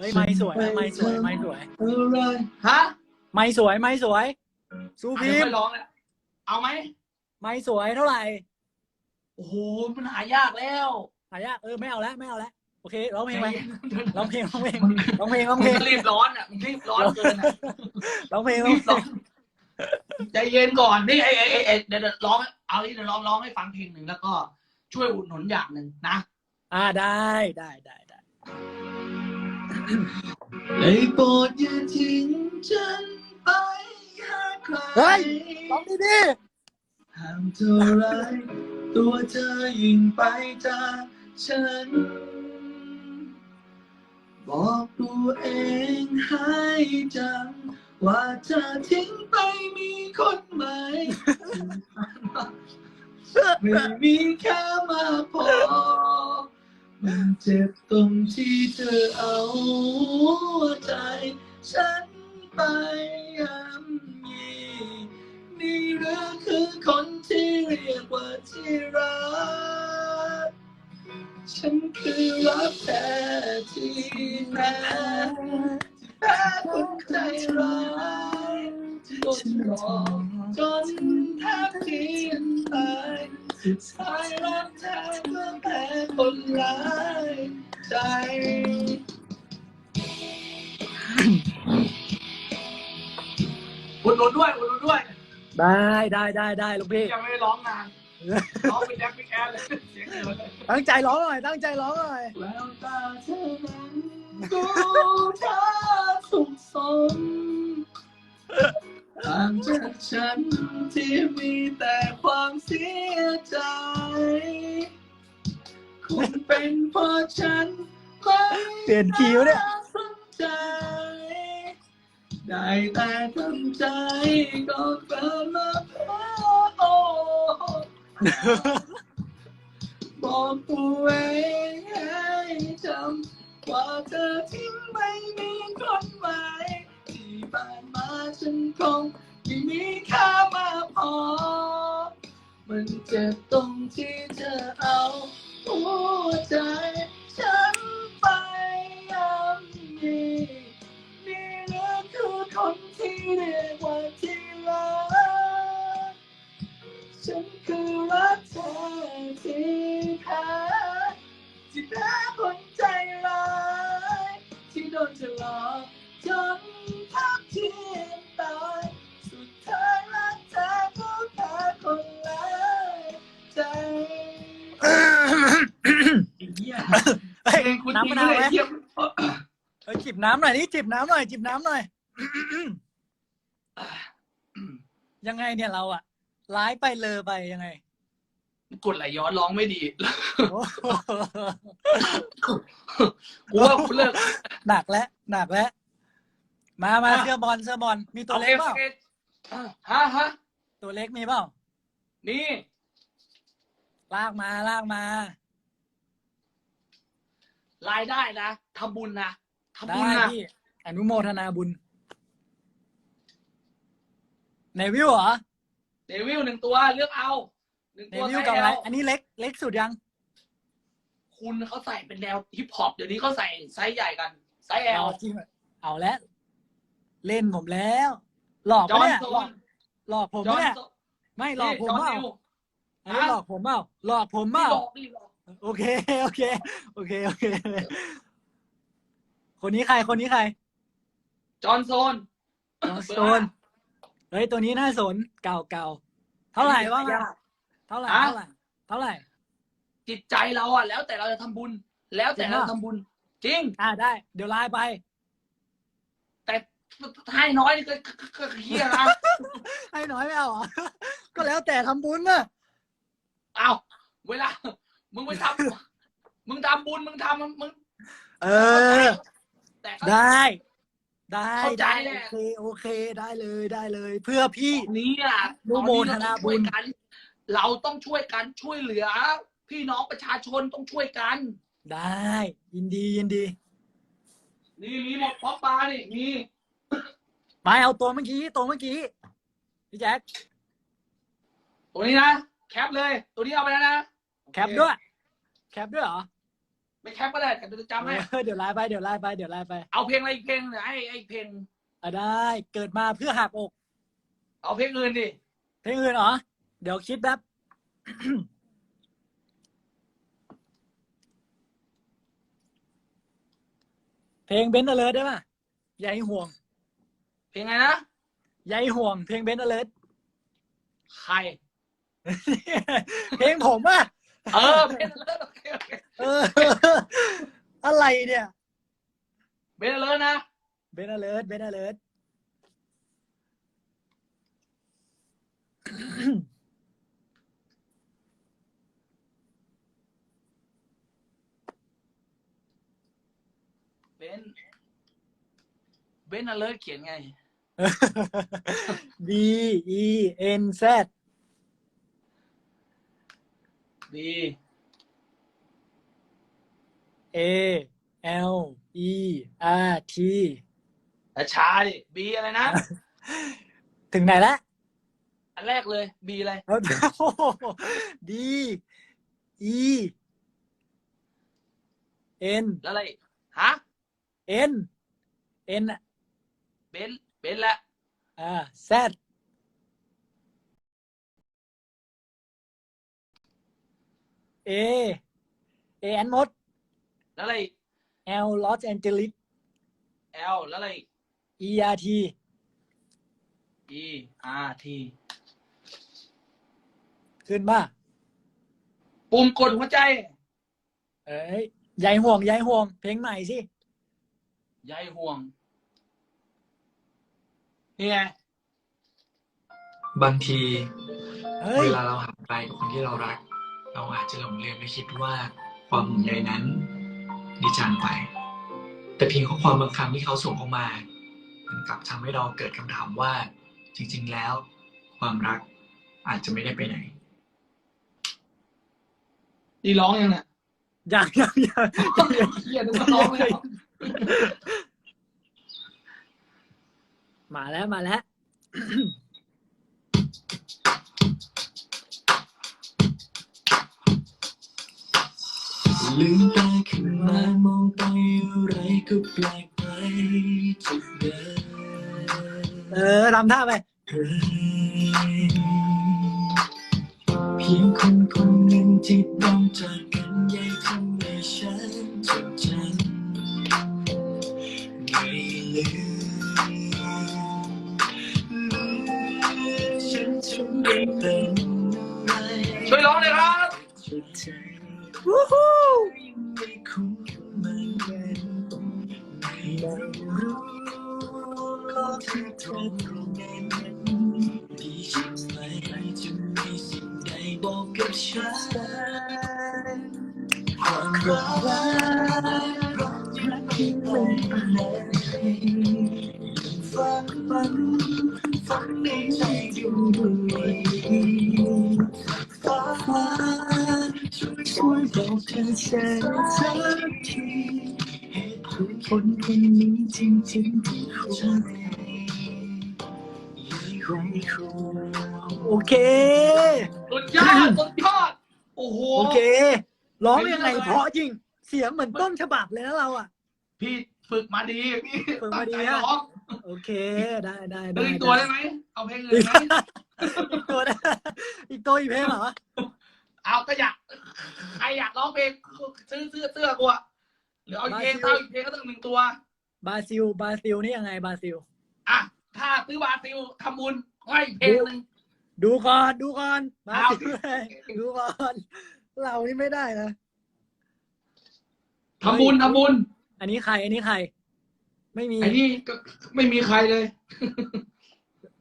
เฮ้ยไม่สวยนะไม่สวยไม่สวยอะไรฮะไม่สวยไม่สวย สู้อะพิเดี๋ยวมค่อยพ์ร้องแล้วเอาไหมไม่สวยเท่าไหร่ โอ้โหมันหายากแล้ว หายากเออไม่เอาแล้วไม่เอาแล้วโอเคร้องเพลงไปใจเย็นร้องเพลงร้องเพลงร้องเพลงร้องมึเพลงงก็รีบร้อนอะมึงรีบร้อนเกินอะร้องเพลงร้อรีงบเพลร้องนใจเย็นก่อนนี่ไอ้ไอ้ไอ้ไอ้เดี๋ยวเดี๋ยวร้องเอาที่เดี๋ยวร้องร้องให้ฟังเพลงหนึ่งแล้วก็ช่วยอุดหนุนอย่างหนึ่งนะ อ่าได้ได้ได้ได้ ได้โปรดอย่าทิ้งฉันไปหาใครเฮ้ยร้องดีดีห้ามเท่าไรตัวเธอยิ่งไปจากฉัน บอกตัวเองให้จำว่าเธอทิ้งไปมีคนใหม่ ไม่มีค่ามาพอ มันเจ็บตรงที่เธอเอาใจ ฉันไปยำยีนี่หรือคือคนที่เรียกว่าที่รัก ฉันคือรักแท้ที่แท้ที่แพ้คนใจร้ายที่โดนหลอจนแทบทิ้งตายสุดท้ายแท้ก็ หนุนด้วยอุดหนุนด้วยได้ได้ได้ได้ลูกพี่ ยังไม่ได้ร้องนานร้องเป็นแจ็คพี่แอนเลยเสียงเลยตั้งใจร้องหน่อย ตั้งใจร้องหน่อยแววตาเธอนั้นดูเธอสุขสมต่างจากฉันที่มีแต่ความเสียใจ คงเป็นเพราะฉันไม่เปลี่ยนคิวเนี่ย สนใจ ได้แต่ทำใจก็เกินมาโอ้บอกตัวเองให้จำว่าเธอทิ้งไม่มีคนใหม่ที่ผ่านมาฉันคงไม่มีค่ามาพอ มันเจ็บตรงที่เธอเอาหัวใจฉัน เรียกว่าที่รักฉันคือรักเธอที่แพ้ที่แพ้คนใจร้ายที่โดนเธอหลอกจนแทบเทียมตายสุดท้ายรักเธอก็แพ้คนร้ายใจเฮ้ยเพลงคุณน้ำมะนาวไหมเยี่ยมเฮ้ยจิบน้ำหน่อยนี่จิบน้ำหน่อยจิบน้ำหน่อย ยังไงเนี่ยเราอะร้ายไปเลยไปยังไง กดไหลย้อนร้องไม่ดีโอ้โหกูว่ากูเลิก หนักแล้วหนักแล้วมามาอะ เสื้อบอลเสื้อบอลมีตัวเล็กเปล่าโอคฮะฮะตัวเล็กมีเปล่านี่ ลากมาลากมา รายได้นะทำบุญนะทำได้บุญนะพี่อนุโมทนาบุญ ในวิวเหรอเดวิลหนึ่งตัวเลือกเอาหนึ่งในตัววิวไซส์กับอะไร L อันนี้เล็กเล็กสุดยัง คุณเขาใส่เป็นแนวฮิปฮอปเดี๋ยวนี้เขาใส่ไซส์ใหญ่กัน ไซส์ L เอาจริงเหรอเอาแล้ว เล่นผมแล้ว หลอกจอปะห์นเนี่ยโซหลอกนหลอกผมจอปะห์นเนี่ยโซนไม่หลอกผมจอห์นเปล่านิวอันนี้หลอกผมเปล่าหลอกผมเปนี่ล่าหลอกนี่หลอกโอเคโอเค โอเคโอเค คนนี้ใครคนนี้ใครจอห์นโซนน้องโซน เฮ้ยตัวนี้น่าสนเก่าเก่าเท่าไหร่วะยากเท่าไหร่ฮะเท่าไหร่เท่าไหร่ จิตใจเราอะแล้วแต่เราจะทำบุญ แล้วแต่จริงเราปะทำบุญ จริง อ่าได้ เดี๋ยวไลน์ไป แต่ให้น้อยนี่ก็ก็ก็ก็เฮียนะให้น้อยไม่เอาเหรอก็แล้วแต่ทำบุญน่ะเอาเวลา มึงไปทำมึงทำบุญมึงทำมึง เออแต่ก็ได้ ได้เข้าใจได้แหโอละ เคโอเคได้เลยได้เลย เพื่อพี่ตอนนี้อะนุโมทนาบุญ ตอนนี้เราต้องช่วยกัน เราต้องช่วยกันช่วยเหลือ พี่น้องประชาชนต้องช่วยกัน ได้ ยินดียินดี นี่มีหมดพร้อมปลานี่มีไปเอาตัวเมื่อกี้ตัวเมื่อกี้พี่แจ็คตัวนี้นะ แคปเลย ตัวนี้เอาไปแล้วนะแคปด้วย แคปด้วยเหรอ ไปแคปก็ได้แต่เดี๋ยวจะจำให้เออเดี๋ยวไลน์ไปเดี๋ยวไลน์ไปเดี๋ยวไลน์ไปเอาเพลงอะไรอีกเพลงเดี๋ยวให้ไอ้เพลง อะได้เกิดมาเพื่อหักอก เอาเพลงอื่นดิ เพลงอื่นเหรอ เดี๋ยวคิดแป๊บ เพลงเบนเอเลร์ได้ป่ะใยห่วงเพลงไงนะใยห่วง เพลงเบนเอเลร์ใคร เพลงผมอะ เออเพลงเลิศโอ เคโอเคเอออะไรเนี่ย เบนเลิศนะเบนเอเลร์เบนเอเลร์เบนเบนเลิศเขียนไง B E N Z B A L E R T ช้าดิ B อะไรนะ ถึงไหนแล้วอันแรกเลย B อะไรเอาโอ้โห D E N แล้วอะไรอีกฮะ N N อะเบนเบนละอ่า Z A A อันมด แล้วอะไรอีก L Los Angeles L แล้วอะไรอีก E R T E R T ขึ้นป่ะปุ่มกดหัวใจ เอ้ยใยห่วงใยห่วง เพลงใหม่สิใยห่วง นี่ไง บางทีเฮ้ย เวลาเราห่างไกลกับคนที่เรารัก เราอาจจะหลงลืมและคิดว่าความห่วงใยนั้น ดีจางไป แต่เพียงข้อความบางคำที่เขาส่งเข้ามา มันกลับทำให้เราเกิดคำถามว่า จริง ๆ แล้ว ความรักอาจจะไม่ได้ไปไหนนี่ร้องยังเนี่ยยังยังยังเฮียนึกว่าร้องแล้วมาแล้วมาแล้วลืมตา ขึ้นมามองไปอะไรก็แปลกไปจากเดิมเออทำท่าไปเพียงคนคนหนึ่งที่ต้องจากกันใยทำให้ฉันจดจำไม่ลืมฉันจะไม่เป็นอะไรช่วยร้องเลยครับจุดใจวู้ฮู้ ไม่รู้ก็เธอเธอตรงนั้นดีใช่ไหมจะมีสิ่งใดบอกกับฉันความรักรักรักที่ไม่เป็นไรฝันฝันฝันในใจอยู่ด้วยฟ้าฟ้าช่วยช่วยบอกเธอแสนสักที คนคนนี้จริงๆที่ควรยังคงคงโอเค สุดยอดสุดยอดโอ้โหโอเค ร้องยังไงเพราะจริง เสียงเหมือนต้นฉบับเลยนะเราอะ พี่ฝึกมาดีพี่ฝึกมาดีตั้งใจฮะร้องโอเค ได้ได้ดึได้งอีกตัวได้ไหมเอาเพลงอื่นไหมอีกตัวได้อีกตัวอีกเพลงเหรอ เอาก็อยากใครอยากร้องเพลงซื้อเสื้อเสื้อกูอะห รือเอาอีกเพลงมาสิเอาอีกเพลงก็ต้องหนึ่งตัว บราซิล บราซิลนี่ยังไงบราซิล อะ ถ้าซื้อบาซิลทำบุญให้อีกเพลงหนึ่งดูก่อน ดูก่อนบราเอาซิลเลยดูก่อน เรานี่ไม่ได้นะทำบุญทำบุญ อันนี้ใคร อันนี้ใคร ไม่มีไอ้นี่ก็ไม่มีใครเลย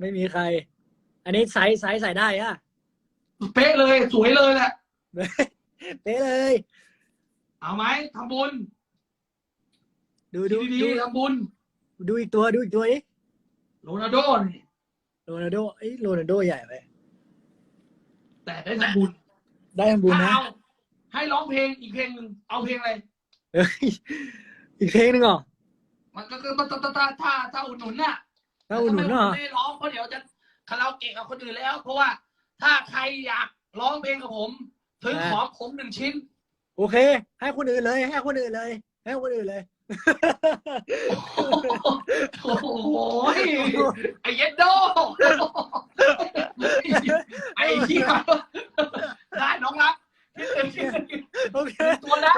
ไม่มีใคร อันนี้ไซส์ไซส์ใส่ได้อะเป๊ะเลย สวยเลยแหละ เป๊ะเลย เอาไหมทำบุญ ดูดูดีดูๆทำบุญดูอีกตัวดูอีกตัวดิโรนัลโดนี่โรนัลโดเอ้ยโรนัลโดใหญ่ไปแต่ได้ทำบุญได้ทำบุญถ้านะเอาให้ร้องเพลงอีกเพลงหนึ่งเอาเพลงอะไร เอ้ยอีกเพลงหนึ่งเหรอมันก็ก็ถ้าถ้าถ้าถ้าถ้าอุดหนุนน่ะถ้าอุดหนุนเหรอไม่ได้ร้องเพราะเดี๋ยวจะคาราโอเกะกับคนอื่นแล้ว เพราะว่าถ้าใครอยากร้องเพลงกับผมซื้อของผมหนึ่งชิ้น โอเค ให้คนอื่นเลย ให้คนอื่นเลย ให้คนอื่นเลย โอ้โหไอ้เย็ดโดไอ้เหี้ยได้น้องรักคิดถึงคิดถึงโอเค ตัวแล้ว